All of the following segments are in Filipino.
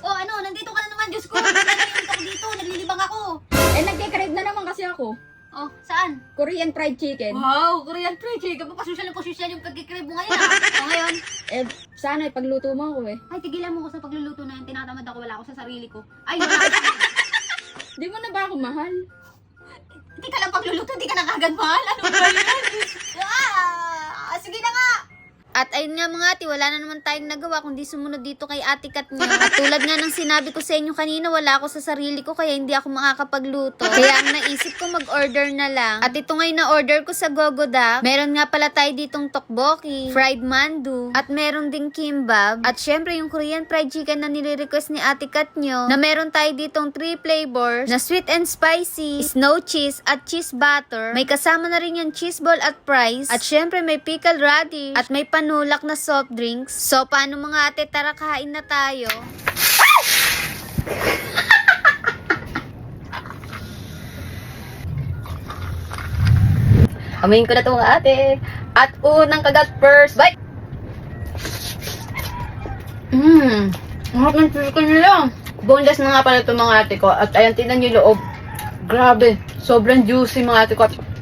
Oh, ano, nandito ka na naman, Diyos ko. Nandito ako dito, naglilibang ako. Eh, nagkikrave na naman kasi ako. Oh, saan? Korean fried chicken. Wow, Korean fried chicken. Papasosyal ng pasosyal yung pagkikrib mo ngayon, ah. O, ngayon, Eh, sana ipagluto mo ako eh. ay, tigilan mo ko sa pagluluto na yun. Tinatamad ako, wala ako sa sarili ko. Ay, wala ako. Di mo na ba ako mahal? Hindi ka lang pagluluto, hindi ka na kagad mahal. Ano ba yan? ah, sige na nga. At ayun nga mga ate, wala na naman tayong nagawa kundi sumunod dito kay ate Kat niyo. At tulad nga ng sinabi ko sa inyo kanina, wala ako sa sarili ko kaya hindi ako makakapagluto. Kaya ang naisip ko mag-order na lang. At ito ngayon na order ko sa Gogodak. Meron nga pala tayo ditong tokboki, fried mandu, at meron ding kimbab. At syempre yung Korean fried chicken na nire-request ni ate Kat na meron tayo ditong 3 flavors, na sweet and spicy, snow cheese, at cheese butter. May kasama na rin yung cheese ball at fries. At syempre may pickled radish, at may panulak na soft drinks. So paano mga ate, tara kain na tayo. Amayin ko na ito mga ate. At unang kagat first bite. Mmm. Mahal ng chicken nila. Boneless na nga pala ito mga ate ko. At ayan, niyo yung loob. Grabe. Sobrang juicy mga ate ko. Mmm.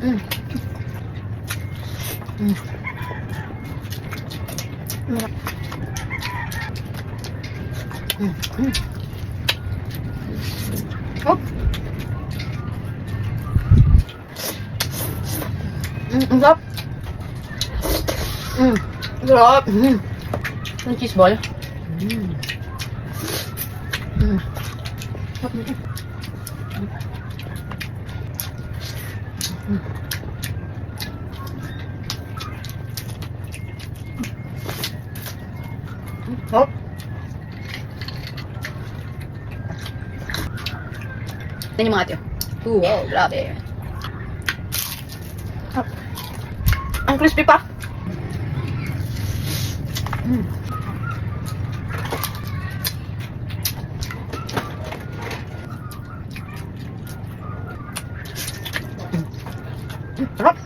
Mmm. Mmm. Mm. Mm. Oh. Mm, ang sarap. Mm, sarap. Mm. Yung cheese ball. Mm. Mm. Mm. Sarap. Ito yung mga ate. oh. Wow, grabe. Ah. Ang crispy pa. Mm. Mm. Sarap.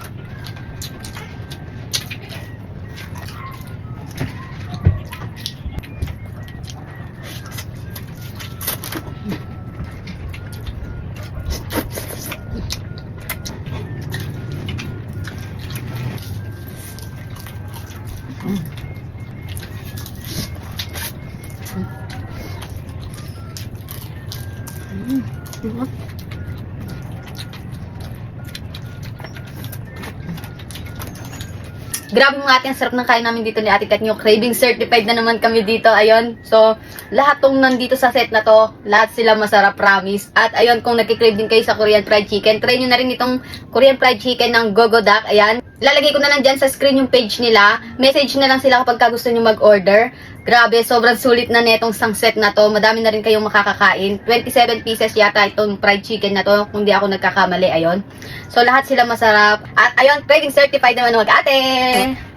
Grabe mga ate, ang sarap ng kain namin dito ni Ate Kat nyo. Craving certified na naman kami dito. Ayun. So, lahat tong nandito sa set na to, lahat sila masarap, promise. At ayun, kung nagkikrave din kayo sa Korean Fried Chicken, try nyo na rin itong Korean Fried Chicken ng Gogodak. Ayan. Lalagay ko na lang dyan sa screen yung page nila. Message na lang sila kapag ka gusto nyo mag-order. Grabe, sobrang sulit na netong sang set na to. Madami na rin kayong makakakain. 27 pieces yata itong fried chicken na to, kung di ako nagkakamali, ayun. So, lahat sila masarap. At ayun, craving certified naman mag ate.